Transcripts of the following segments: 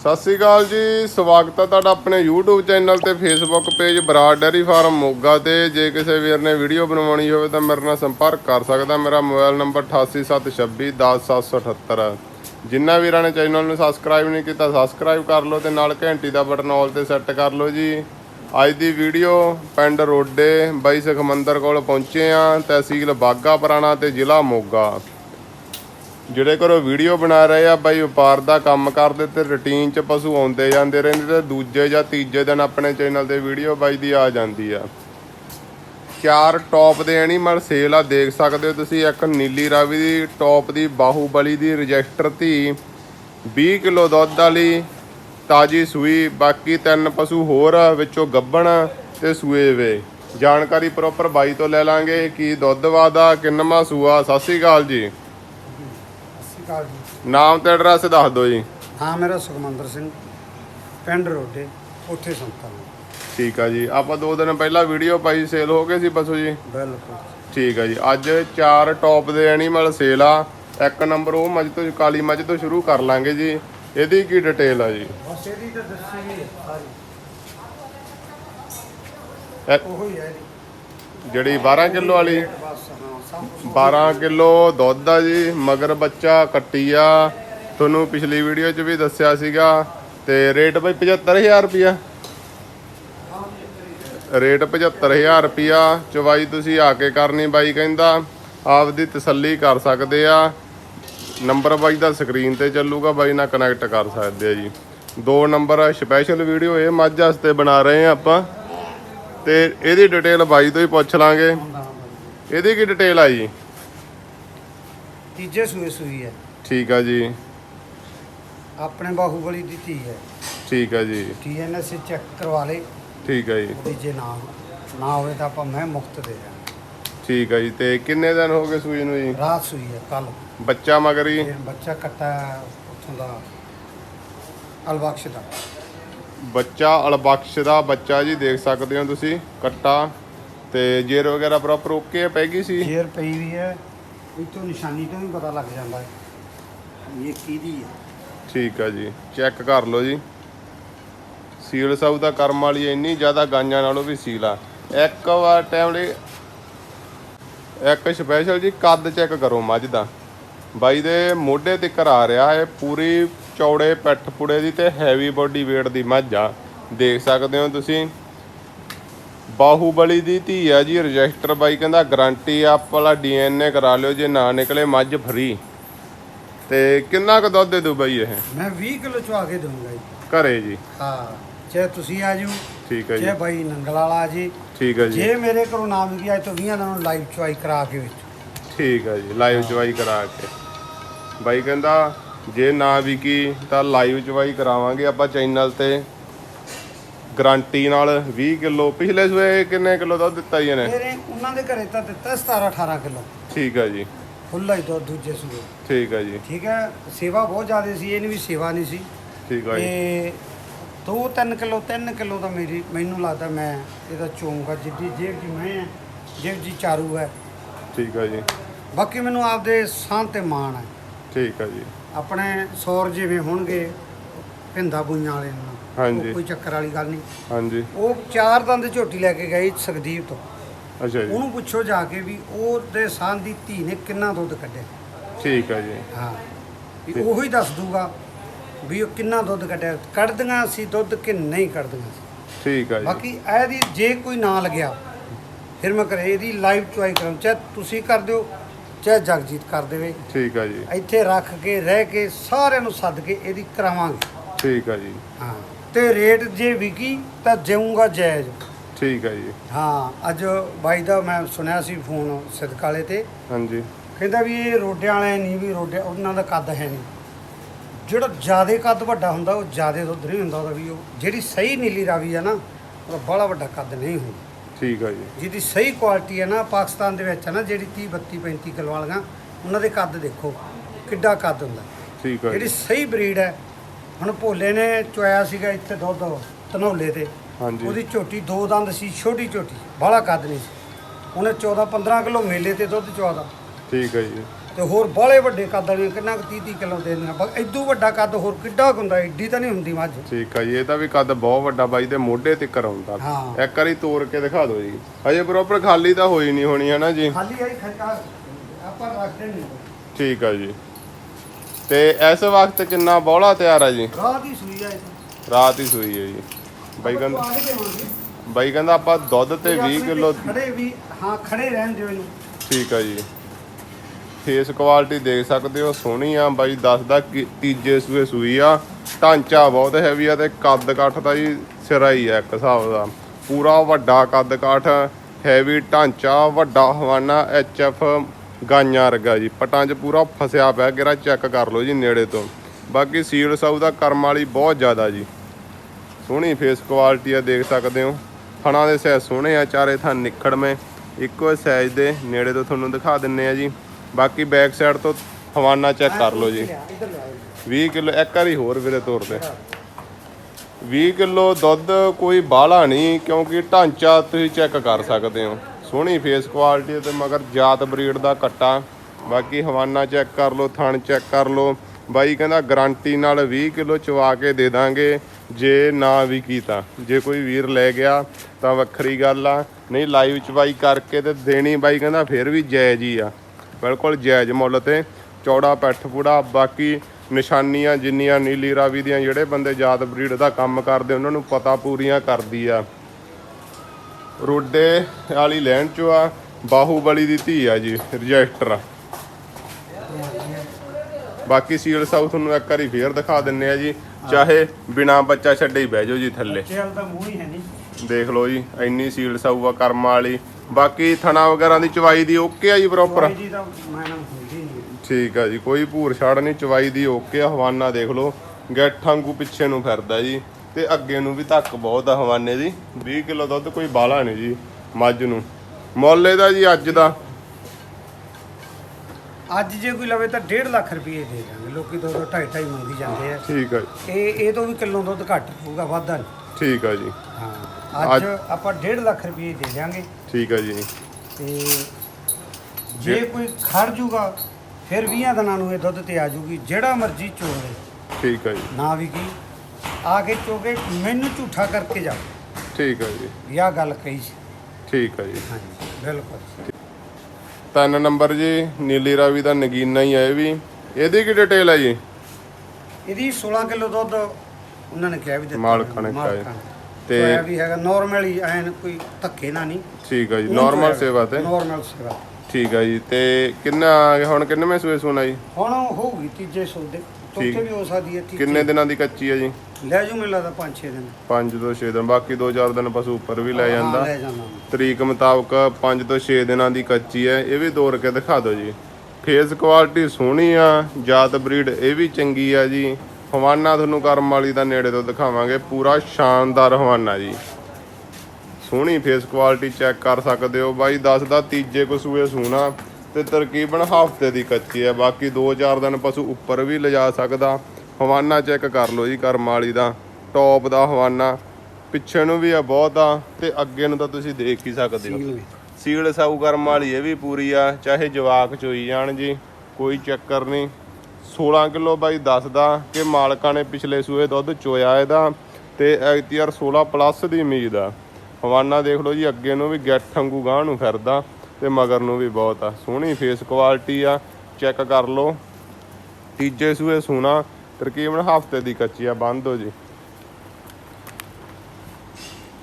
ਸਤਿ ਸ੍ਰੀ ਅਕਾਲ ਜੀ, ਸਵਾਗਤ ਹੈ ਤੁਹਾਡਾ ਆਪਣੇ YouTube ਚੈਨਲ ਤੇ Facebook page Brar dairy farm Moga ਤੇ। ਜੇ ਕਿਸੇ ਵੀਰ ਨੇ ਵੀਡੀਓ ਬਣਵਾਉਣੀ ਹੋਵੇ ਤਾਂ ਮੇਰੇ ਨਾਲ ਸੰਪਰਕ ਕਰ ਸਕਦਾ। ਮੇਰਾ ਮੋਬਾਈਲ ਨੰਬਰ 8876210778 ਜਿਨ੍ਹਾਂ ਵੀਰਾਂ ਨੇ ਚੈਨਲ ਨੂੰ ਸਬਸਕ੍ਰਾਈਬ ਨਹੀਂ ਕੀਤਾ ਸਬਸਕ੍ਰਾਈਬ ਕਰ ਲਓ ਤੇ ਨਾਲ ਘੰਟੀ ਦਾ ਬਟਨ ਆਲ ਤੇ ਸੈੱਟ ਕਰ ਲਓ ਜੀ। ਅੱਜ ਦੀ ਵੀਡੀਓ ਪਿੰਡ ਰੋਡੇ ਬਾਈ ਸੁਖਮੰਦਰ ਕੋਲ ਪਹੁੰਚੇ ਆ ਤਹਿਸੀਲ ਬਾਗਾ ਪੁਰਾਣਾ ਤੇ ਜ਼ਿਲ੍ਹਾ ਮੋਗਾ। ਜਿਹੜੇ ਘਰੋਂ ਵੀਡੀਓ ਬਣਾ ਰਹੇ ਆ ਬਾਈ ਵਪਾਰ ਦਾ ਕੰਮ ਕਰਦੇ ਤੇ ਰੁਟੀਨ 'ਚ ਪਸ਼ੂ ਆਉਂਦੇ ਜਾਂਦੇ ਰਹਿੰਦੇ ਤੇ ਦੂਜੇ ਜਾਂ ਤੀਜੇ ਦਿਨ ਆਪਣੇ ਚੈਨਲ ਤੇ ਵੀਡੀਓ ਬਾਈ ਦੀ ਆ ਜਾਂਦੀ ਆ। ਚਾਰ ਟੌਪ ਦੇ ਐਨੀਮਲ ਸੇਲ ਆ ਦੇਖ ਸਕਦੇ ਹੋ ਤੁਸੀਂ ਇੱਕ ਨੀਲੀ ਰਾਵੀ ਦੀ ਟੌਪ ਦੀ ਬਾਹੂਬਲੀ ਦੀ ਰਜਿਸਟਰ ਧੀ 20 ਕਿਲੋ ਦੁੱਧ ਵਾਲੀ ਤਾਜੀ ਸੂਈ ਬਾਕੀ ਤਿੰਨ ਪਸ਼ੂ ਹੋਰ ਆ, ਵਿੱਚੋਂ ਗੱਬਣ ਤੇ ਸੂਏ ਵੇ। ਜਾਣਕਾਰੀ ਪ੍ਰੋਪਰ ਬਾਈ ਤੋਂ ਲੈ ਲਾਂਗੇ ਕੀ ਦੁੱਧ ਵਾਦਾ ਕਿੰਨਵਾ ਸੂਆ ਸਤਿ ਸ੍ਰੀ ਅਕਾਲ ਜੀ। ਸ਼੍ਰੀ ਅਕਾਲ ਜੀ। ਨਾਮ ਤੇ ਐਡਰੈਸ ਦੱਸ ਦਿਓ ਜੀ। ਹਾਂ ਮੇਰਾ ਸੁਖਮੰਦਰ ਸਿੰਘ। ਪਿੰਡ ਰੋਡੇ ਉੱਥੇ ਸੰਤਾਂ ਨੂੰ ਠੀਕ ਆ ਜੀ। ਆਪਾਂ ਦੋ ਦਿਨ ਪਹਿਲਾਂ ਵੀਡੀਓ ਪਾਈ ਸੇਲ ਹੋ ਗਏ ਸੀ ਪਸ਼ੂ ਜੀ? ਬਿਲਕੁਲ। ਠੀਕ ਆ ਜੀ। ਅੱਜ ਚਾਰ ਟੌਪ ਦੇ ਐਨੀਮਲ ਸੇਲ ਆ। ਇੱਕ ਨੰਬਰ ਉਹ ਮੱਝ ਤੋਂ ਕਾਲੀ ਮੱਝ ਤੋਂ ਸ਼ੁਰੂ ਕਰ ਲਾਂਗੇ ਜੀ। ਇਹਦੀ ਕੀ ਡਿਟੇਲ ਆ ਜੀ? ਬਸ ਇਹਦੀ ਤਾਂ ਦੱਸੀ ਵੀ ਹੈ ਸਾਰੀ। ਇੱਕ ਉਹੋ ਹੀ ਹੈ ਇਹਦੀ। ਜਿਹੜੀ 12 ਕਿਲੋ ਵਾਲੀ। ਬਸ ਹਾਂ 12 ਕਿਲੋ ਦੁੱਧ ਆ ਜੀ, ਮਗਰ ਬੱਚਾ ਕੱਟੀ ਆ ਤੁਹਾਨੂੰ ਪਿਛਲੀ ਵੀਡੀਓ 'ਚ ਵੀ ਦੱਸਿਆ ਸੀਗਾ, ਤੇ ਰੇਟ ਬਈ 75000 ਰੁਪਿਆ ਰੇਟ 75000 ਰੁਪਿਆ ਚਵਾਈ ਤੁਸੀਂ ਆ ਕੇ ਕਰਨੀ ਬਾਈ ਕਹਿੰਦਾ। ਆਪਦੀ ਤਸੱਲੀ ਕਰ ਸਕਦੇ ਆ। ਨੰਬਰ ਬਾਈ ਦਾ ਸਕਰੀਨ ਤੇ ਚੱਲੂਗਾ, ਬਾਈ ਨਾਲ ਕਨੈਕਟ ਕਰ ਸਕਦੇ ਆ ਜੀ। ਦੋ ਨੰਬਰ ਸਪੈਸ਼ਲ ਵੀਡੀਓ ਇਹ, ਮੱਝ ਵਾਸਤੇ ਬਣਾ ਰਹੇ ਆ ਆਪਾਂ। ਤੇ ਇਹਦੀ ਡਿਟੇਲ ਬਾਈ ਤੋਂ ਹੀ ਪੁੱਛ ਲਾਂਗੇ। ਹੁੰਦਾ ਹੁੰਦਾ। ਇਹਦੀ ਕੀ ਡਿਟੇਲ ਆ ਜੀ? ਤੀਜੇ ਸੂਏ ਸੂਈ ਹੈ। ਠੀਕ ਆ ਜੀ। ਆਪਣੇ ਬਾਹੂਬਲੀ ਦੀ ਧੀ ਹੈ। ਠੀਕ ਆ ਜੀ। ਟੀਐਨਐਸ ਚੈੱਕ ਕਰਵਾ ਲੇ। ਠੀਕ ਆ ਜੀ। ਤੀਜੇ ਨਾਮ ਨਾ ਹੋਵੇ ਤਾਂ ਆਪਾਂ ਮੈਂ ਮੁਫਤ ਦੇ ਦਾਂ ਠੀਕ ਆ ਜੀ। ਤੇ ਕਿੰਨੇ ਦਿਨ ਹੋ ਗਏ ਸੂਈ ਨੂੰ ਜੀ? ਰਾਤ ਸੂਈ ਹੈ ਕੱਲ। ਬੱਚਾ ਮਗਰੀ ਬੱਚਾ ਕੱਟਾ ਉੱਥੋਂ ਦਾ ਅਲਬਖਸ਼ ਦਾ। ਬੱਚਾ ਅਲਬਖਸ਼ ਦਾ ਬੱਚਾ ਜੀ ਦੇਖ ਸਕਦੇ ਹੋ ਤੁਸੀਂ ਕੱਟਾ ਤੇ ਜੇਰ ਵਗੈਰਾ ਪ੍ਰੋਪਰ ਓਕੇ ਪੈ ਗਈ ਸੀ? ਜੇਰ ਪਈ ਵੀ ਹੈ ਇਤੋਂ ਨਿਸ਼ਾਨੀ ਤੋਂ ਵੀ ਪਤਾ ਲੱਗ ਜਾਂਦਾ ਹੈ ਇਹ ਕਿਹਦੀ ਹੈ। ਠੀਕ ਆ ਜੀ ਚੈੱਕ ਕਰ ਲਓ ਜੀ। ਸੀਲ ਸਾਊ ਦਾ ਕਰਮ ਵਾਲੀ ਇੰਨੀ ਜ਼ਿਆਦਾ ਗਾਂਆਂ ਨਾਲੋਂ ਵੀ ਸੀਲ ਆ। ਇੱਕ ਵਾਰ ਟਾਈਮ ਲਈ ਇੱਕ ਸਪੈਸ਼ਲ ਜੀ ਕੱਦ ਚੈੱਕ ਕਰੋ ਮੱਝ ਦਾ। ਬਾਈ ਦੇ ਮੋਢੇ ਤੇ ਆ ਰਿਹਾ ਹੈ ਪੂਰੀ ਚੌੜੇ ਪਿੱਠ ਪੁੜੇ ਦੀ ਤੇ ਹੈਵੀ ਬੋਡੀ weight ਦੀ ਮੱਝ ਆ। ਦੇਖ ਸਕਦੇ ਹੋ ਤੁਸੀਂ। ਬਾਹੂਬਲੀ ਦੀ ਧੀ ਆ ਜੀ ਰਜਿਸਟਰ ਬਾਈ ਕਹਿੰਦਾ ਗਾਰੰਟੀ ਆਪ ਵਾਲਾ ਡੀਐਨਏ ਕਰਾ ਲਿਓ ਜੇ ਨਾ ਨਿਕਲੇ ਮੱਝ ਫਰੀ ਤੇ ਕਿੰਨਾ ਕੁ ਦੁੱਧ ਦੇ ਦੂ ਬਾਈ ਇਹ? ਮੈਂ 20 ਕਿਲੋ ਚਵਾ ਕੇ ਦਊਂਗਾ ਜੀ। ਘਰੇ ਜੀ। ਹਾਂ ਚਾਹੇ ਤੁਸੀਂ ਆ ਜਾਓ ਠੀਕ ਹੈ ਜੀ। ਚਾਹੇ ਬਾਈ ਨੰਗਲ ਵਾਲਾ ਆ ਜੀ। ਠੀਕ ਹੈ ਜੀ। ਜੇ ਮੇਰੇ ਕੋਲੋਂ ਨਾ ਮਿਲੀ ਅੱਜ ਤੋਂ 20 ਦਿਨਾਂ ਨੂੰ ਲਾਈਵ ਚੁਆਈ ਕਰਾ ਕੇ ਵਿੱਚ। ਠੀਕ ਹੈ ਜੀ ਲਾਈਵ ਚਵਾਈ ਕਰਾ ਕੇ। ਬਾਈ ਕਹਿੰਦਾ ਜੇ ਨਾ ਵਿਕੀ ਤਾਂ ਲਾਈਵ ਚਵਾਈ ਕਰਾਵਾਂਗੇ। ਆਪਾਂ ਚੈਨਲ ਤੇ ਗਾਰੰਟੀ ਨਾਲ 20 ਕਿਲੋ। ਪਿਛਲੇ ਸਵੇ ਕਿੰਨੇ ਕਿਲੋ ਦੁੱਧ ਦਿੱਤਾ ਜੀ ਇਹਨੇ? ਮੇਰੇ ਉਹਨਾਂ ਦੇ ਘਰੇ ਤਾਂ ਦਿੱਤਾ 17 18 ਕਿਲੋ। ਠੀਕ ਹੈ ਜੀ। ਖੁੱਲਾ ਹੀ ਦੁੱਧ ਦੂਜੇ ਸੂਏ। ਠੀਕ ਹੈ ਜੀ। ਠੀਕ ਹੈ ਸੇਵਾ ਬਹੁਤ ਜ਼ਿਆਦਾ ਸੀ ਇਹਨੇ ਵੀ ਸੇਵਾ ਨਹੀਂ ਸੀ। ਠੀਕ ਹੈ ਜੀ। ਤੇ 2-3 ਕਿਲੋ 3 ਕਿਲੋ ਦਾ ਮੇਰੀ ਮੈਨੂੰ ਲੱਗਦਾ ਮੈਂ ਇਹਦਾ ਚੋਂਗਾ ਜਿੱਦੀ ਜੇਬ ਜੀ ਮੈਂ ਹੈ ਜੇਬ ਜੀ ਚਾਰੂ ਹੈ ਠੀਕ ਹੈ ਜੀ। ਬਾਕੀ ਮੈਨੂੰ ਆਪਦੇ ਸਾਹ ਤੇ ਮਾਣ ਹੈ ਠੀਕ ਹੈ ਜੀ। ਆਪਣੇ ਸੌਰ ਜਿਵੇਂ ਹੋਣਗੇ ਪਿੰਦਾ ਬੁਈਆਂ ਵਾਲੇ ਨੂੰ। ਹਾਂਜੀ। ਉਹ ਕੋਈ ਚੱਕਰ ਵਾਲੀ ਗੱਲ ਨਹੀਂ। ਹਾਂਜੀ। ਉਹ ਚਾਰ ਦੰਦ ਝੋਟੀ ਲੈ ਕੇ ਗਈ ਸੁਖਦੀਪ ਤੋਂ। ਅੱਛਾ ਜੀ। ਉਹਨੂੰ ਪੁੱਛੋ ਜਾ ਕੇ ਵੀ ਉਹਦੇ ਸਾਹ ਦੀ ਧੀ ਨੇ ਕਿੰਨਾ ਦੁੱਧ ਕੱਢਿਆ। ਠੀਕ ਹੈ ਜੀ। ਹਾਂ। ਵੀ ਉਹੀ ਦੱਸ ਦੂਗਾ ਵੀ ਉਹ ਕਿੰਨਾ ਦੁੱਧ ਕੱਢਿਆ। ਕੱਢਦੀਆਂ ਸੀ ਦੁੱਧ ਕਿ ਨਹੀਂ ਕੱਢਦੀਆਂ ਸੀ। ਠੀਕ ਹੈ ਜੀ। ਬਾਕੀ ਇਹਦੀ ਜੇ ਕੋਈ ਨਾ ਲੱਗਿਆ ਫਿਰ ਮੈਂ ਕਰੇ ਇਹਦੀ ਲਾਈਵ ਚੁਆਈ ਕਰਾਂ। ਚਾਹੇ ਤੁਸੀਂ ਕਰ ਦਿਓ ਚਾਹੇ ਜਗਜੀਤ ਕਰ ਦੇਵੇ। ਠੀਕ ਹੈ ਜੀ। ਇੱਥੇ ਰੱਖ ਕੇ ਰਹਿ ਕੇ ਸਾਰਿਆਂ ਨੂੰ ਸੱਦ ਕੇ ਇਹਦੀ ਕਰਾਵਾਂਗੇ। ਠੀਕ ਹੈ ਜੀ। ਹਾਂ ਤੇ ਰੇਟ ਜੇ ਵਿਕੀ ਤਾਂ ਜਾਊਂਗਾ ਜਾਇਜ਼। ਠੀਕ ਹੈ ਜੀ। ਹਾਂ ਅੱਜ ਬਾਈ ਦਾ ਮੈਂ ਸੁਣਿਆ ਸੀ ਫੋਨ ਸਿਦਕਾਲੇ ਤੇ। ਹਾਂਜੀ। ਕਹਿੰਦਾ ਵੀ ਇਹ ਰੋਡਿਆਂ ਵਾਲੇ ਨਹੀਂ ਵੀ ਰੋਡੇ ਉਹਨਾਂ ਦਾ ਕੱਦ ਹੈ ਨਹੀਂ। ਜਿਹੜਾ ਜਿਆਦੇ ਕੱਦ ਵੱਡਾ ਹੁੰਦਾ ਉਹ ਜਿਆਦੇ ਦੁੱਧ ਨਹੀਂ ਹੁੰਦਾ ਉਹਦਾ ਵੀ ਉਹ ਜਿਹੜੀ ਸਹੀ ਨੀਲੀ ਰਾਵੀ ਆ ਨਾ ਉਹਦਾ ਬੜਾ ਵੱਡਾ ਕੱਦ ਨਹੀਂ ਹੁੰਦਾ। ਠੀਕ ਹੈ ਜੀ। ਜਿਹਦੀ ਸਹੀ ਕੁਆਲਿਟੀ ਹੈ ਨਾ ਪਾਕਿਸਤਾਨ ਦੇ ਵਿੱਚ ਹੈ ਨਾ ਜਿਹੜੀ 30 32 35 ਕਿਲੋ ਵਾਲੀਆਂ ਉਹਨਾਂ ਦੇ ਕੱਦ ਦੇਖੋ ਕਿੱਡਾ ਕੱਦ ਹੁੰਦਾ। ਠੀਕ ਹੈ ਜਿਹੜੀ ਜੀ ਸਹੀ ਬਰੀਡ ਹੈ ਹੁਣ ਭੋਲੇ ਨੇ ਚੋਇਆ ਸੀਗਾ ਇੱਥੇ ਦੁੱਧ ਧਨੌਲੇ ਤੇ। ਹਾਂਜੀ। ਉਹਦੀ ਝੋਟੀ ਦੋ ਦੰਦ ਸੀ ਛੋਟੀ ਝੋਟੀ ਬਾਹਲਾ ਕੱਦ ਨਹੀਂ ਸੀ। ਉਹਨੇ 14 15 ਕਿਲੋ ਮੇਲੇ ਤੇ ਦੁੱਧ ਚੋਆਦਾ ਠੀਕ ਹੈ ਜੀ। ਤੇ ਹੋਰ ਬਾਹਲੇ ਵੱਡੇ ਕੱਦ ਵਾਲੀਆਂ ਕਿੰਨਾ ਕੁ 30 30 ਕਿਲੋ ਦੇ ਦਿੰਦੀਆਂ। ਬਸ ਇਦੋਂ ਵੱਡਾ ਕੱਦ ਹੋਰ ਕਿੱਡਾ ਕੁ ਹੁੰਦਾ ਏਡੀ ਤਾਂ ਨਹੀਂ ਹੁੰਦੀ ਮੱਝ। ਠੀਕ ਆ ਜੀ ਇਹਦਾ ਵੀ ਕੱਦ ਬਹੁਤ ਵੱਡਾ ਬਾਈ ਦੇ ਮੋਢੇ ਤੇ ਆਉਂਦਾ ਹਾਂ। ਇੱਕ ਵਾਰੀ ਤੋੜ ਕੇ ਦਿਖਾ ਦਿਓ ਜੀ। ਹਜੇ ਪ੍ਰੋਪਰ ਖਾਲੀ ਤਾਂ ਹੋਈ ਨਹੀਂ ਹੋਣੀ ਹੈ ਨਾ ਜੀ? ਖਾਲੀ ਆਈ ਖਰਚਾ ਆਪਾਂ ਰੱਖਦੇ ਨਹੀਂ। ਠੀਕ ਆ ਜੀ। ਤੇ ਇਸ ਵਕਤ ਕਿੰਨਾ ਬੌਲਾ ਤਿਆਰ ਆ ਜੀ? ਰਾਤ ਹੀ ਸੂਈ ਆ ਇਹ ਤਾਂ। ਰਾਤ ਹੀ ਸੂਈ ਹੈ ਜੀ। ਬਾਈ ਕਹਿੰਦਾ ਆ ਕੇ ਦੇਵਾਂਗੇ। ਬਾਈ ਕਹਿੰਦਾ ਆਪਾਂ ਦੁੱਧ ਤੇ 20 ਕਿਲੋ ਖੜੇ ਵੀ ਹਾਂ ਖੜੇ ਰਹਿਣ ਦਿਓ ਇਹਨੂੰ। ਠੀਕ ਆ ਜੀ। ਫੇਸ ਕੁਆਲਿਟੀ ਦੇਖ ਸਕਦੇ ਹੋ, ਸੋਹਣੀ ਆ ਬਾਈ, ਦੱਸਦਾ ਕਿ ਤੀਜੇ ਸੂਏ ਸੂਈ ਆ। ਢਾਂਚਾ ਬਹੁਤ ਹੈਵੀ ਆ ਤੇ ਕੱਦ ਕਾਠ ਦਾ ਜੀ ਸਿਰਾ ਹੀ ਆ ਇੱਕ ਹਿਸਾਬ ਦਾ। ਪੂਰਾ ਵੱਡਾ ਕੱਦ ਕਾਠ ਹੈਵੀ ਢਾਂਚਾ, ਵੱਡਾ ਹਵਾਨਾ ਐਫ ਗਾਈਆਂ ਵਰਗਾ ਜੀ। ਪਟਾਂ 'ਚ ਪੂਰਾ ਫਸਿਆ ਪਿਆ ਕਿਰਾ ਚੈੱਕ ਕਰ ਲਓ ਜੀ ਨੇੜੇ ਤੋਂ। ਬਾਕੀ ਸੀਲ ਸਾਊ ਦਾ ਕਰਮ ਵਾਲੀ ਬਹੁਤ ਜ਼ਿਆਦਾ ਜੀ। ਸੋਹਣੀ ਫੇਸ ਕੁਆਲਿਟੀ ਆ, ਦੇਖ ਸਕਦੇ ਹੋ। ਥਣਾ ਦੇ ਸਾਈਜ਼ ਸੋਹਣੇ ਆ, ਚਾਰੇ ਥਾਂ ਨਿਖੜਵੇਂ। ਇੱਕੋ ਸਾਈਜ਼ ਦੇ, ਨੇੜੇ ਤੋਂ ਤੁਹਾਨੂੰ ਦਿਖਾ ਦਿੰਨੇ ਆ ਜੀ। ਬਾਕੀ ਬੈਕ ਸਾਈਡ ਤੋਂ ਹਵਾਨਾ ਚੈੱਕ ਕਰ ਲਓ ਜੀ। ਲਿਆ, ਇੱਧਰ ਲਿਆ 20 ਕਿਲੋ ਇੱਕ ਵਾਰੀ ਹੋਰ ਵੀਰੇ ਤੋਰ ਤੇ 20 ਕਿਲੋ ਦੁੱਧ ਕੋਈ ਬਾਹਲਾ ਨਹੀਂ ਕਿਉਂਕਿ ਢਾਂਚਾ ਤੁਸੀਂ ਚੈੱਕ ਕਰ ਸਕਦੇ ਹੋ। ਸੋਹਣੀ ਫੇਸ ਕੁਆਲਿਟੀ ਤੇ ਮਗਰ ਜਾਤ ਬਰੀਡ ਦਾ ਕੱਟਾ। ਬਾਕੀ ਹਵਾਨਾ ਚੈੱਕ ਕਰ ਲਓ ਥਣ ਚੈੱਕ ਕਰ ਲਓ। ਬਾਈ ਕਹਿੰਦਾ ਗਾਰੰਟੀ ਨਾਲ 20 ਕਿਲੋ ਚਵਾ ਕੇ ਦੇ ਦਾਂਗੇ। ਜੇ ਨਾ ਵੀ ਕੀਤਾ ਜੇ ਕੋਈ ਵੀਰ ਲੈ ਗਿਆ ਤਾਂ ਵੱਖਰੀ ਗੱਲ ਆ। ਨਹੀਂ ਲਾਈਵ ਚਵਾਈ ਕਰਕੇ ਤੇ ਦੇਣੀ ਬਾਈ ਕਹਿੰਦਾ ਫਿਰ ਵੀ ਜਾਇਜ਼ ਹੀ ਆ। ਬਿਲਕੁਲ ਜਾਇਜ਼ ਮੁੱਲ ਤੇ ਚੌੜਾ ਪੈਠ ਪੂੜਾ ਬਾਕੀ ਨਿਸ਼ਾਨੀਆਂ ਜਿੰਨੀਆਂ ਨੀਲੀ ਰਾਵੀ ਦੀਆਂ ਜਿਹੜੇ ਬੰਦੇ ਜਾਤ ਬਰੀਡ ਦਾ ਕੰਮ ਕਰਦੇ ਉਹਨਾਂ ਨੂੰ ਪਤਾ ਪੂਰੀਆਂ ਕਰਦੀ ਆ। ਰੋਡੇ ਵਾਲੀ ਲੈਣ ਚੋਂ ਆ ਬਾਹੂਬਲੀ ਦੀ ਧੀ ਆ ਜੀ ਰਜਿਸਟਰ ਬਾਕੀ ਸੀਲ ਸਾਊਥ ਨੂੰ ਇੱਕ ਵਾਰੀ ਫੇਰ ਦਿਖਾ ਦਿੰਨੇ ਆ ਜੀ ਚਾਹੇ ਬਿਨਾ ਬੱਚਾ ਛੱਡੇ ਹੀ ਬਹਿ ਜਾਓ ਜੀ ਥੱਲੇ। ਦੇਖ ਲਓ ਜੀ ਇੰਨੀ ਸੀਲ ਸਾਊ ਆ ਕਰਮ ਵਾਲੀ ਬਾਕੀ ਥਣਾ ਵਗੈਰਾ ਦੀ ਚਵਾਈ ਦੀ ਓਕੇ ਆ ਜੀ ਪ੍ਰੋਪਰ ਜੀ ਤਾਂ ਮੈਂ ਨਾ ਹੁੰਦੀ ਨਹੀਂ ਠੀਕ ਆ ਜੀ ਕੋਈ ਭੂਰ ਛਾੜ ਨਹੀਂ ਚਵਾਈ ਦੀ ਓਕੇ ਆ ਹਵਾਨਾ ਦੇਖ ਲਓ। ਗੱਠ ਵਾਂਗੂ ਪਿੱਛੇ ਨੂੰ ਫਿਰਦਾ ਜੀ ਤੇ ਅੱਗੇ ਨੂੰ ਵੀ ਧੱਕ ਬਹੁਤ ਆ ਹਵਾਨੇ ਦੀ। 20 ਕਿਲੋ ਦੁੱਧ ਕੋਈ ਬਾਲਾ ਨਹੀਂ ਜੀ ਮੱਝ ਨੂੰ। ਮੁੱਲ ਇਹਦਾ ਜੀ ਅੱਜ ਦਾ? ਅੱਜ ਜੇ ਕੋਈ ਲਵੇ ਤਾਂ 1.5 ਲੱਖ ਰੁਪਏ ਦੇ ਦਾਂਗੇ ਲੋਕੀ ਦੋ ਦੋ 2.5 2.5 ਮੰਗੀ ਜਾਂਦੇ ਆ। ਠੀਕ ਆ ਜੀ। ਇਹ ਇਹ ਤੋਂ ਵੀ ਕਿਲੋ ਦੁੱਧ ਘੱਟ ਹੋਊਗਾ ਵਾਧਾ ਨਹੀਂ। ਠੀਕ ਆ ਜੀ। ਹਾਂ ਅੱਜ ਆਪਾਂ 1.5 ਲੱਖ ਰੁਪਏ ਦੇ ਦਿਆਂਗੇ। ਠੀਕ ਆ ਜੀ। ਤੇ ਜੇ ਕੋਈ ਖੜ ਜੂਗਾ ਫਿਰ 20 ਦਿਨਾਂ ਨੂੰ ਇਹ ਦੁੱਧ ਤੇ ਆ ਜੂਗੀ ਜਿਹੜਾ ਮਰਜ਼ੀ ਚੋਣ ਲੈ ਠੀਕ ਆ ਜੀ। ਨਾ ਵੀ ਕੀ ਆ ਕੇ ਚੋਗੇ ਮੈਨੂੰ ਝੂਠਾ ਕਰਕੇ ਜਾ। ਠੀਕ ਆ ਜੀ। ਵੀ ਆਹ ਗੱਲ ਕਹੀ ਸੀ। ਠੀਕ ਆ ਜੀ। ਹਾਂਜੀ ਬਿਲਕੁਲ। ਤਿੰਨ ਨੰਬਰ ਜੀ ਨੀਲੀ ਰਾਵੀ ਦਾ ਨਗੀਨਾ ਹੀ ਇਹ ਵੀ। ਇਹਦੀ ਕੀ ਡਿਟੇਲ ਹੈ ਜੀ? ਇਹਦੀ 16 ਕਿਲੋ ਦੁੱਧ ਉਹਨਾਂ ਨੇ ਕਿਹਾ ਵੀ ਦਿੱਤਾ। ਮਾਲਕਾਂ ਨੇ ਕਿਹਾ ਹੈ। ਤੇ ਤੇ ਵੀ ਹੈਗਾ। ਨਾਰਮਲ ਹੀ ਐਨ ਕੋਈ ਧੱਕੇ ਨਾ ਨਹੀਂ। ਠੀਕ ਆ ਜੀ ਨਾਰਮਲ ਸੇਵਾ ਤੇ। ਨਾਰਮਲ ਸੇਵਾ। ਠੀਕ ਆ ਜੀ ਤੇ ਕਿੰਨਾ ਹੁਣ ਕਿੰਨਵੇਂ ਸੂਏ ਸੋਨਾ ਜੀ? ਹੁਣ ਹੋਊਗੀ ਤੀਜੇ ਸੌਦੇ ਠੀਕ। ਚੌਥੇ ਵੀ ਹੋ ਸਕਦੀ ਹੈ ਤੀਜੇ। ਕਿੰਨੇ ਦਿਨਾਂ ਦੀ ਕੱਚੀ ਆ ਜੀ? ਲੈ ਜੂ ਮੈਨੂੰ ਲੱਗਦਾ 5-6 ਦਿਨ। 5 ਤੋਂ 6 ਦਿਨ ਬਾਕੀ 2-4 ਦਿਨ ਪਸ਼ੂ ਉੱਪਰ ਵੀ ਲੈ ਹਾਂ, ਜਾਂਦਾ। ਲੈ ਜਾਂਦਾ ਤਰੀਕ ਮੁਤਾਬਕ 5 ਤੋਂ 6 ਦਿਨਾਂ ਦੀ ਕੱਚੀ ਹੈ ਇਹ ਵੀ ਤੋੜ ਕੇ ਦਿਖਾ ਦਿਓ ਜੀ। ਫੇਸ ਕੁਆਲਿਟੀ ਸੋਹਣੀ ਆ ਜਾਤ ਬਰੀਡ ਇਹ ਵੀ ਚੰਗੀ ਆ ਜੀ। ਹਵਾਨਾ ਤੁਹਾਨੂੰ ਕਰਮ ਵਾਲੀ ਦਾ ਨੇੜੇ ਤੋਂ ਦਿਖਾਵਾਂਗੇ। ਪੂਰਾ ਸ਼ਾਨਦਾਰ ਹਵਾਨਾ ਜੀ। ਸੋਹਣੀ ਫੇਸ ਕੁਆਲਿਟੀ ਚੈੱਕ ਕਰ ਸਕਦੇ ਹੋ ਬਾਈ। ਦੱਸਦਾ ਤੀਜੇ ਕਸੂਏ ਸੂਣਾ ਤੇ ਤਕਰੀਬਨ ਹਫ਼ਤੇ ਦੀ ਕੱਚੀ ਹੈ। ਬਾਕੀ 2-4 ਦਿਨ ਪਸ਼ੂ ਉੱਪਰ ਵੀ ਲਿਜਾ ਸਕਦਾ। ਹਵਾਨਾ ਚੈੱਕ ਕਰ ਲਓ ਜੀ ਕਰਮ ਵਾਲੀ ਦਾ। ਟੌਪ ਦਾ ਹਵਾਨਾ। ਪਿੱਛੇ ਨੂੰ ਵੀ ਆ ਬਹੁਤ ਆ ਤੇ ਅੱਗੇ ਨੂੰ ਤਾਂ ਤੁਸੀਂ ਦੇਖ ਹੀ ਸਕਦੇ ਹੋ। ਸੀਲ ਸਾਊ ਕਰਮ ਵਾਲੀ ਇਹ ਵੀ ਪੂਰੀ ਆ। ਚਾਹੇ ਜਵਾਕ ਚੋਈ ਜਾਣ ਜੀ ਕੋਈ ਚੱਕਰ ਨਹੀਂ। 16 ਕਿਲੋ ਬਾਈ ਦੱਸਦਾ ਕਿ ਮਾਲਕਾਂ ਨੇ ਪਿਛਲੇ ਸੂਏ ਦੁੱਧ ਚੋਇਆ ਇਹਦਾ ਤੇ ਐਕਟੀਆਰ 16 ਪਲੱਸ ਦੀ ਉਮੀਦ ਆ। ਹਵਾਨਾ ਦੇਖ ਲਓ ਜੀ, ਅੱਗੇ ਨੂੰ ਵੀ ਗੱਠ ਵਾਂਗੂ ਗਾਂ ਨੂੰ ਫਿਰਦਾ ਤੇ ਮਗਰ ਨੂੰ ਵੀ ਬਹੁਤ ਆ। ਸੋਹਣੀ ਫੇਸ ਕੁਆਲਿਟੀ ਆ। ਚੈੱਕ ਕਰ ਲਓ। ਤੀਜੇ ਸੂਏ ਸੂਣਾ ਤਕਰੀਬਨ ਹਫ਼ਤੇ ਦੀ ਕੱਚੀ ਆ, ਬੰਦ ਹੋ ਜੀ।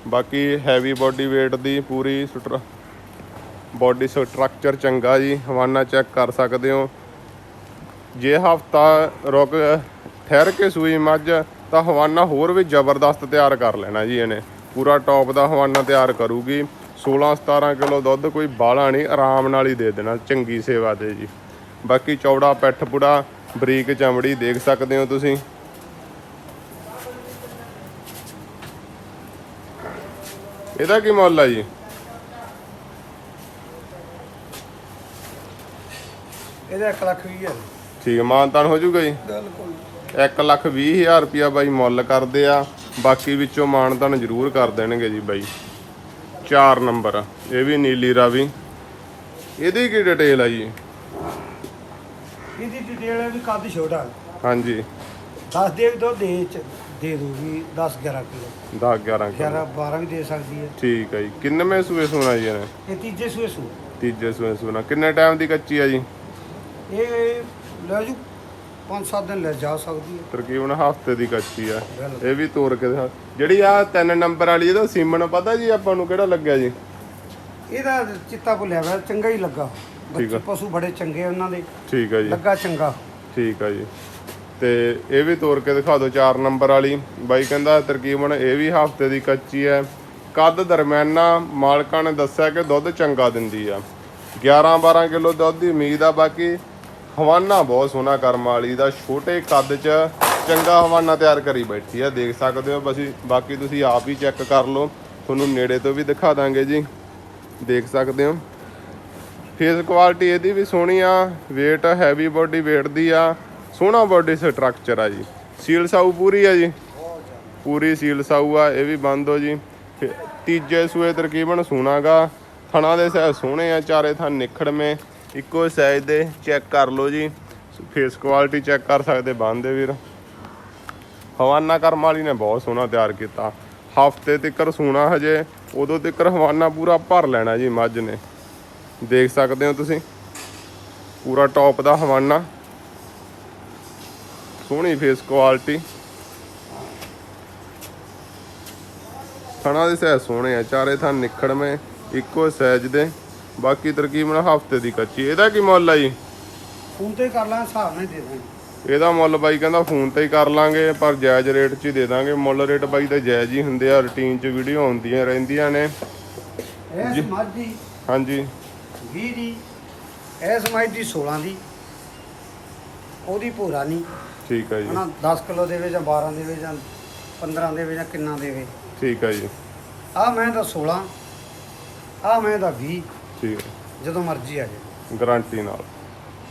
ਬਾਕੀ ਹੈਵੀ ਬਾਡੀ weight ਦੀ ਪੂਰੀ ਸਟਰ ਬਾਡੀ ਸਟਰਕਚਰ ਚੰਗਾ ਜੀ। ਹਵਾਨਾ ਚੈੱਕ ਕਰ ਸਕਦੇ ਹੋ। ਜੇ ਹਫਤਾ ਰੁਕ ਠਹਿਰ ਕੇ ਸੂਈ ਮੱਝ, ਤਾਂ ਹਵਾਨਾ ਹੋਰ ਵੀ ਜ਼ਬਰਦਸਤ ਤਿਆਰ ਕਰ ਲੈਣਾ ਜੀ ਇਹਨੇ। ਪੂਰਾ ਟੌਪ ਦਾ ਹਵਾਨਾ ਤਿਆਰ ਕਰੂਗੀ। 16 17 ਕਿਲੋ ਦੁੱਧ ਕੋਈ ਬਾਲਾ ਨਹੀਂ, ਆਰਾਮ ਨਾਲ ਹੀ ਦੇ ਦੇਣਾ, ਚੰਗੀ ਸੇਵਾ ਦੇ ਜੀ। ਬਾਕੀ ਚੌੜਾ ਪੈਠ ਪੁੜਾ, ਬਰੀਕ ਚਮੜੀ ਦੇਖ ਸਕਦੇ ਹੋ ਤੁਸੀਂ। ਇਹਦਾ ਕੀ ਮੁੱਲ ਆ ਜੀ? ਇਹਦਾ 1 ਲੱਖ 20 ਹਜ਼ਾਰ। ਠੀਕ ਹੈ ਮਾਨਤਾਨ ਹੋ ਜਾਊਗਾ ਜੀ? ਬਿਲਕੁਲ। 1 ਲੱਖ 20 ਹਜ਼ਾਰ ਰੁਪਿਆ ਬਾਈ ਮੁੱਲ ਕਰਦੇ ਆ ਬਾਕੀ ਵਿੱਚੋਂ ਮਾਨਤਾਨ ਜ਼ਰੂਰ ਕਰ ਦੇਣਗੇ ਜੀ ਬਾਈ। 4 ਨੰਬਰ ਇਹ ਵੀ ਨੀਲੀ ਰਾਵੀ। ਇਹਦੀ ਕੀ ਡਿਟੇਲ ਆ ਜੀ? ਇਹਦੀ ਡਿਟੇਲ ਹੈ ਵੀ ਕੱਦ ਛੋਟਾ। ਹਾਂਜੀ। ਦੱਸ ਦੇ ਦੁੱਧ ਦੇ ਚ ਦੇ ਦੂਗੀ 10 11 ਕਿਲੋ। 10 11 ਕਿਲੋ। 11 12 ਵੀ ਦੇ ਸਕਦੀ ਹੈ। ਠੀਕ ਹੈ ਜੀ। ਕਿੰਨਵੇਂ ਸੂਏ ਸੋਨਾ ਜੀ ਇਹਨੇ? ਇਹ ਤੀਜੇ ਸੂਏ ਸੂ ਤੀਜੇ ਸੂਏ ਸੋਨਾ ਕਿੰਨੇ ਟਾਈਮ ਦੀ ਕੱਚੀ ਆ ਜੀ? ਇਹ ਲੈ ਜੂ। 5-7 ਦਿਨ ਲੈ ਜਾ ਸਕਦੀ ਹੈ। ਤਕਰੀਬਨ ਹਫ਼ਤੇ ਦੀ ਕੱਚੀ ਆ। ਇਹ ਵੀ ਤੋੜ ਕੇ ਦਿਖਾ। ਜਿਹੜੀ ਆ ਤਿੰਨ ਨੰਬਰ ਵਾਲੀ ਇਹਦਾ ਸੀਮਨ ਪਤਾ ਜੀ ਆਪਾਂ ਨੂੰ ਕਿਹੜਾ ਲੱਗਿਆ ਜੀ? ਇਹਦਾ ਚਿੱਤਾ ਭੁੱਲਿਆ ਹੋਇਆ ਚੰਗਾ ਹੀ ਲੱਗਾ। ਠੀਕ ਆ। ਪਸ਼ੂ ਬੜੇ ਚੰਗੇ ਉਹਨਾਂ ਦੇ। ਠੀਕ ਹੈ ਜੀ। ਲੱਗਾ ਚੰਗਾ। ਠੀਕ ਆ ਜੀ। ਤੇ ਇਹ ਵੀ ਤੋੜ ਕੇ ਦਿਖਾ ਦਿਓ 4 ਨੰਬਰ ਵਾਲੀ। ਬਾਈ ਕਹਿੰਦਾ ਤਕਰੀਬਨ ਇਹ ਵੀ ਹਫ਼ਤੇ ਦੀ ਕੱਚੀ ਹੈ। ਕੱਦ ਦਰਮਿਆਨਾ ਮਾਲਕਾਂ ਨੇ ਦੱਸਿਆ ਕਿ ਦੁੱਧ ਚੰਗਾ ਦਿੰਦੀ ਆ। 11 12 ਕਿਲੋ ਦੁੱਧ ਦੀ ਉਮੀਦ ਆ ਬਾਕੀ ਹਵਾਨਾ, ਬਹੁਤ ਸੋਹਣਾ ਕਰਮ ਵਾਲੀ ਦਾ, ਛੋਟੇ ਕੱਦ 'ਚ ਚੰਗਾ ਹਵਾਨਾ ਤਿਆਰ ਕਰੀ ਬੈਠੀ ਆ, ਦੇਖ ਸਕਦੇ ਹੋ ਬਸੀ, ਬਾਕੀ ਤੁਸੀਂ ਆਪ ਹੀ ਚੈੱਕ ਕਰ ਲਓ, ਤੁਹਾਨੂੰ ਨੇੜੇ ਤੋਂ ਵੀ ਦਿਖਾ ਦਾਂਗੇ ਜੀ, ਦੇਖ ਸਕਦੇ ਹੋ। ਫੇਸ ਕੁਆਲਿਟੀ ਇਹਦੀ ਵੀ ਸੋਹਣੀ ਆ, weight ਹੈਵੀ ਬੋਡੀ weight ਦੀ ਆ, ਸੋਹਣਾ ਬੋਡੀ ਸਟਰਕਚਰ ਆ ਜੀ ਸੀਲ ਸਾਊ ਪੂਰੀ ਆ ਜੀ, ਪੂਰੀ ਸੀਲ ਸਾਊ ਆ, ਇਹ ਵੀ ਬੰਦ ਹੋ ਜੀ ਤੀਜੇ ਸੂਏ ਤਕਰੀਬਨ ਸੋਨਾਗਾ ਥਣਾ ਦੇ ਸਾਈਜ਼ ਸੋਹਣੇ ਆ, ਚਾਰੇ ਥਣ ਨਿਖੜਵੇਂ ਇੱਕੋ ਸਾਈਜ਼ ਦੇ ਚੈੱਕ ਕਰ ਲਓ ਜੀ। ਫੇਸ ਕੁਆਲਿਟੀ ਚੈੱਕ ਕਰ ਸਕਦੇ ਬੰਦੇ ਵੀਰ। ਹਵਾਨਾ ਕਰਮ ਵਾਲੀ ਨੇ ਬਹੁਤ ਸੋਹਣਾ ਤਿਆਰ ਕੀਤਾ। ਹਫ਼ਤੇ ਤੱਕ ਸੂਣਾ ਹਜੇ, ਉਦੋਂ ਤੱਕ ਹਵਾਨਾ ਪੂਰਾ ਭਰ ਲੈਣਾ ਜੀ ਮੱਝ ਨੇ। ਦੇਖ ਸਕਦੇ ਹੋ ਤੁਸੀਂ, ਪੂਰਾ ਟੌਪ ਦਾ ਹਵਾਨਾ। ਸੋਹਣੀ ਫੇਸ ਕੁਆਲਿਟੀ ਥਣਾ ਦੇ ਸਾਈਜ਼ ਸੋਹਣੇ ਆ, ਚਾਰੇ ਥਾਂ ਨਿਖੜਵੇਂ, ਇੱਕੋ ਸਾਈਜ਼ ਦੇ। ਬਾਕੀ ਤਰਕੀਬਨ ਹਫ਼ਤੇ ਦੀ ਕੱਚੀ। ਇਹਦਾ ਕੀ ਮੁੱਲ ਆ ਜੀ? ਫੋਨ ਤੇ ਕਰ ਲਾਂ ਹਿਸਾਬ ਨਾਲ ਹੀ ਦੇ ਦਾਂਗੇ। ਇਹਦਾ ਮੁੱਲ ਬਾਈ ਕਹਿੰਦਾ ਫੋਨ ਤੇ ਹੀ ਕਰ ਲਾਂਗੇ ਪਰ ਜਾਇਜ਼ ਰੇਟ 'ਚ ਹੀ ਦੇ ਦਾਂਗੇ। ਮੁੱਲ ਰੇਟ ਬਾਈ ਤਾਂ ਜਾਇਜ਼ ਹੀ ਹੁੰਦੇ ਆ ਰੁਟੀਨ 'ਚ ਵੀਡੀਓ ਆਉਂਦੀਆਂ ਰਹਿੰਦੀਆਂ ਨੇ। ਇਸ ਮੱਝ ਦੀ ਹਾਂਜੀ। 20 ਦੀ ਇਸ ਮੱਝ ਦੀ 16 ਦੀ। ਉਹਦੀ ਭੂਰਾ ਨਹੀਂ। ਠੀਕ ਹੈ ਜੀ। ਹਨਾ 10 ਕਿਲੋ ਦੇਵੇ ਜਾਂ 12 ਦੇਵੇ ਜਾਂ 15 ਦੇਵੇ ਜਾਂ ਕਿੰਨਾ ਦੇਵੇ। ਠੀਕ ਹੈ ਜੀ। ਆ ਮੈਂ ਤਾਂ 16 ਆ ਮੈਂ ਤਾਂ 20 ਠੀਕ ਹੈ। ਜਦੋਂ ਮਰਜ਼ੀ ਆ ਜਾਏ ਗਾਰੰਟੀ ਨਾਲ।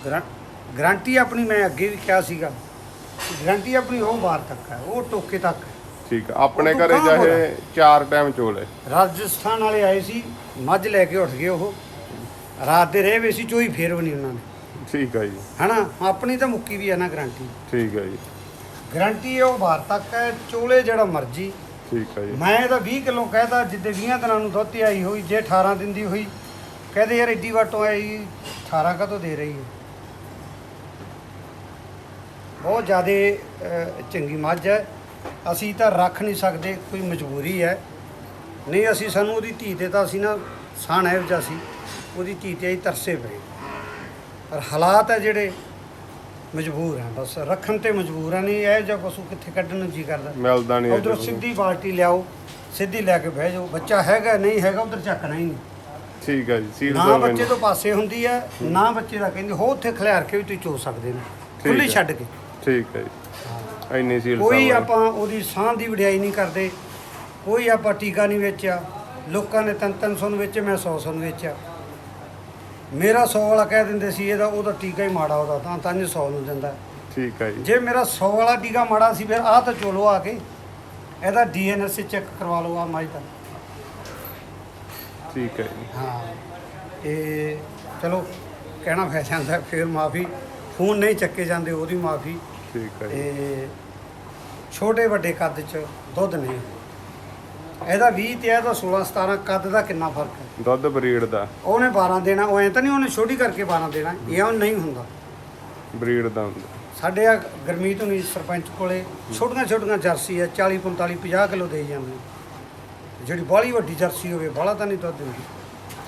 ਗਰੰ- ਗਰੰਟੀ ਆਪਣੀ ਮੈਂ ਅੱਗੇ ਵੀ ਕਿਹਾ ਸੀਗਾ ਕਿ ਗਰੰਟੀ ਆਪਣੀ ਉਹ ਬਾਰ ਤੱਕ ਹੈ ਉਹ ਟੋਕੇ ਤੱਕ ਹੈ। ਠੀਕ ਹੈ। ਆਪਣੇ ਉਹ ਤੋਂ ਘਰੇ ਚਾਹੇ ਚਾਰ ਟਾਈਮ ਚੋਲੇ। ਰਾਜਸਥਾਨ ਵਾਲੇ ਆਏ ਸੀ ਮੱਝ ਲੈ ਕੇ ਉੱਠ ਗਏ ਉਹ। ਰਾਤ ਦੇ ਰਹੇ ਵੇ ਸੀ ਚੋਈ ਫੇਰ ਵੀ ਨਹੀਂ ਉਹਨਾਂ ਨੇ। ਠੀਕ ਹੈ ਜੀ। ਹਨਾ? ਆਪਣੀ ਤਾਂ ਮੁੱਕੀ ਵੀ ਹੈ ਨਾ ਗਰੰਟੀ। ਠੀਕ ਹੈ ਜੀ। ਗਰੰਟੀ ਉਹ ਬਾਰ ਤੱਕ ਹੈ ਚੋਲੇ ਜਿਹੜਾ ਮਰਜ਼ੀ। ਠੀਕ ਹੈ ਜੀ। ਮੈਂ ਇਹਦਾ 20 ਕਿਲੋ ਕਹਿਤਾ ਜਿੱਦੇ 20 ਦਿਨਾਂ ਨੂੰ ਦੁੱਧ ਤੇ ਆਈ ਹੋਈ ਜੇ 18 ਦਿਨ ਦੀ ਹੋਈ ਕਹਦੇ ਯਾਰ ਏਡੀ ਵਾਟੋਂ ਆਈ 18 ਕਦੋਂ ਦੇ ਰਹੀ ਹੈ। ਬਹੁਤ ਜ਼ਿਆਦੇ ਚੰਗੀ ਮੱਝ ਹੈ। ਅਸੀਂ ਤਾਂ ਰੱਖ ਨਹੀਂ ਸਕਦੇ ਕੋਈ ਮਜਬੂਰੀ ਹੈ। ਨਹੀਂ ਅਸੀਂ ਸਾਨੂੰ ਉਹਦੀ ਧੀ ਤੇ ਤਾਂ ਅਸੀਂ ਨਾ ਸਾਨ ਇਹੋ ਜਿਹਾ ਸੀ। ਉਹਦੀ ਧੀ ਤੇ ਅਸੀਂ ਤਰਸੇ ਪਏ। ਪਰ ਹਾਲਾਤ ਹੈ ਜਿਹੜੇ ਮਜਬੂਰ ਹੈ ਬਸ। ਰੱਖਣ ਤੇ ਮਜਬੂਰ ਹੈ ਨਹੀਂ ਇਹ ਜਿਹਾ ਪਸ਼ੂ ਕਿੱਥੇ ਕੱਢਣ ਨੂੰ ਜੀ ਕਰਦਾ। ਮਿਲਦਾ ਨਹੀਂ ਉਧਰੋਂ ਸਿੱਧੀ ਬਾਲਟੀ ਲਿਆਓ ਸਿੱਧੀ ਲੈ ਕੇ ਬਹਿ ਜਾਓ। ਬੱਚਾ ਹੈਗਾ ਨਹੀਂ ਹੈਗਾ ਉਧਰ ਚੱਕਣਾ ਹੀ ਨਹੀਂ। ਠੀਕ ਹੈ ਜੀ ਸੀਲ ਨਾ ਬੱਚੇ ਤੋਂ ਪਾਸੇ ਹੁੰਦੀ ਹੈ ਨਾ ਬੱਚੇ ਦਾ ਕਹਿੰਦੇ ਹੋ ਉੱਥੇ ਖਿਲਾਰ ਕੇ ਵੀ ਤੁਸੀਂ ਚੋ ਸਕਦੇ ਨੇ। ਖੁੱਲੀ। ਛੱਡ ਕੇ। ਠੀਕ ਹੈ ਜੀ। ਇੰਨੀ ਸੀਲ ਕੋਈ ਆਪਾਂ ਉਹਦੀ ਸਾਹ ਦੀ ਵਡਿਆਈ ਨਹੀਂ ਕਰਦੇ। ਕੋਈ ਆਪਾਂ ਟੀਕਾ ਨਹੀਂ ਵੇਚਿਆ। ਲੋਕਾਂ ਨੇ ਤਿੰਨ ਤਿੰਨ ਸੌ ਨੂੰ ਵੇਚੇ ਮੈਂ 100 ਸੌ ਨੂੰ ਵੇਚਿਆ। ਮੇਰਾ 100 ਵਾਲਾ ਕਹਿ ਦਿੰਦੇ ਸੀ ਇਹਦਾ ਉਹਦਾ ਟੀਕਾ ਹੀ ਮਾੜਾ ਉਹਦਾ ਤਾਂ ਤਾਂ 100 ਨੂੰ ਦਿੰਦਾ। ਠੀਕ ਹੈ ਜੀ। ਜੇ ਮੇਰਾ 100 ਵਾਲਾ ਟੀਕਾ ਮਾੜਾ ਸੀ ਫਿਰ ਆਹ ਤਾਂ ਚੋਲੋ ਆ ਕੇ। ਇਹਦਾ ਡੀਐਨਐਸ ਚੈੱਕ ਕਰਵਾ ਲਓ ਆ ਮਾਈ ਦਾ। ਠੀਕ ਹੈ ਜੀ। ਹਾਂ ਤੇ ਚਲੋ ਕਹਿਣਾ ਪੈ ਜਾਂਦਾ ਫਿਰ ਮਾਫੀ ਫੋਨ ਨਹੀਂ ਚੱਕੇ ਜਾਂਦੇ ਉਹਦੀ ਮਾਫੀ। ਠੀਕ ਹੈ ਜੀ। ਤੇ ਛੋਟੇ ਵੱਡੇ ਕੱਦ ਚ ਦੁੱਧ ਨਹੀਂ। ਇਹਦਾ 20 ਤੇ ਇਹਦਾ 16 17 ਕੱਦ ਦਾ ਕਿੰਨਾ ਫ਼ਰਕ ਹੈ? ਦੁੱਧ ਬਰੀਡ ਦਾ। ਉਹਨੇ 12 ਦੇਣਾ ਉਹ ਐਂ ਤਾਂ ਨਹੀਂ ਉਹਨੇ ਛੋਟੀ ਕਰਕੇ 12 ਦੇਣਾ ਇਹ ਉਹ ਨਹੀਂ ਹੁੰਦਾ। ਬਰੀਡ ਦਾ ਹੁੰਦਾ। ਸਾਡੇ ਆ ਗਰਮੀਤ ਹੁਣੀ ਸਰਪੰਚ ਕੋਲੇ ਛੋਟੀਆਂ ਛੋਟੀਆਂ ਜਰਸੀ ਹੈ 40 45 50 ਕਿਲੋ ਦੇਈ ਜਾਂਦੇ। ਜਿਹੜੀ ਬਾਹਲੀ ਵੱਡੀ ਜਰਸੀ ਹੋਵੇ ਬਾਹਲਾ ਤਾਂ ਨਹੀਂ ਦੁੱਧ ਦਿੰਦੀ।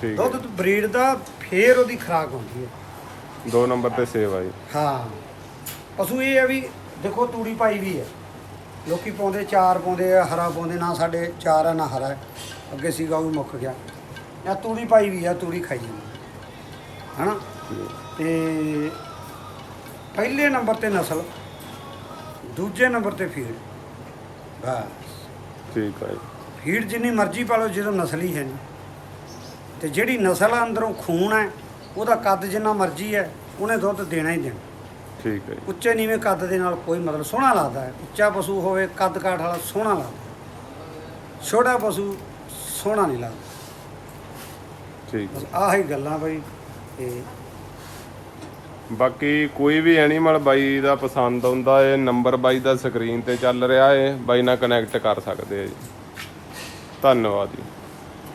ਠੀਕ ਹੈ। ਦੁੱਧ ਬਰੀਡ ਦਾ ਫੇਰ ਉਹਦੀ ਖਰਾਕ ਹੁੰਦੀ ਹੈ। ਦੋ ਨੰਬਰ ਤੇ ਸੇਵਾ ਜੀ। ਹਾਂ। ਪਸ਼ੂ ਇਹ ਹੈ ਵੀ ਦੇਖੋ ਤੂੜੀ ਪਾਈ ਵੀ ਹੈ। ਲੋਕੀ ਪਾਉਂਦੇ ਚਾਰ ਪਾਉਂਦੇ ਆ ਹਰਾ ਪਾਉਂਦੇ ਨਾ ਸਾਡੇ ਚਾਰ ਆ ਨਾ ਹਰਾ ਹੈ। ਅੱਗੇ ਸੀਗਾ ਉਹ ਵੀ ਮੁੱਕ ਗਿਆ। ਆ ਤੂੜੀ ਪਾਈ ਵੀ ਆ ਤੂੜੀ ਖਾਈ ਜਾਂਦੀ ਹਨਾ? ਤੇ ਪਹਿਲੇ ਨੰਬਰ ਤੇ ਨਸਲ ਦੂਜੇ ਨੰਬਰ ਤੇ ਫੀਡ। ਬਸ। ਠੀਕ ਹੈ ਜੀ। ਫੀਡ ਜਿੰਨੀ ਮਰਜ਼ੀ ਪਾ ਲਓ ਜਦੋਂ ਨਸਲ ਹੀ ਹੈ ਨਹੀਂ। ਤੇ ਜਿਹੜੀ ਨਸਲ ਅੰਦਰੋਂ ਖੂਨ ਹੈ ਉਹਦਾ ਕੱਦ ਜਿੰਨਾ ਮਰਜ਼ੀ ਹੈ ਉਹਨੇ ਦੁੱਧ ਦੇਣਾ ਹੀ ਦੇਣਾ। ਠੀਕ ਹੈ ਉੱਚੇ ਨੀਵੇਂ ਕੱਦ ਦੇ ਨਾਲ ਕੋਈ ਮਤਲਬ ਸੋਹਣਾ ਲੱਗਦਾ ਹੈ। ਉੱਚਾ ਪਸ਼ੂ ਹੋਵੇ ਕੱਦ ਕਾਠ ਵਾਲਾ ਸੋਹਣਾ ਲੱਗਦਾ ਛੋਟਾ ਪਸ਼ੂ ਸੋਹਣਾ ਨਹੀਂ ਲੱਗਦਾ। ਠੀਕ ਹੈ। ਆਹ ਹੀ ਗੱਲਾਂ ਬਈ ਤੇ ਬਾਕੀ ਕੋਈ ਵੀ ਐਨੀਮਲ ਬਾਈ ਦਾ ਪਸੰਦ ਆਉਂਦਾ ਏ ਨੰਬਰ ਬਾਈ ਦਾ ਸਕਰੀਨ ਤੇ ਚੱਲ ਰਿਹਾ ਏ ਬਾਈ ਨਾਲ ਕਨੈਕਟ ਕਰ ਸਕਦੇ ਆ ਜੀ। ਧੰਨਵਾਦ ਜੀ।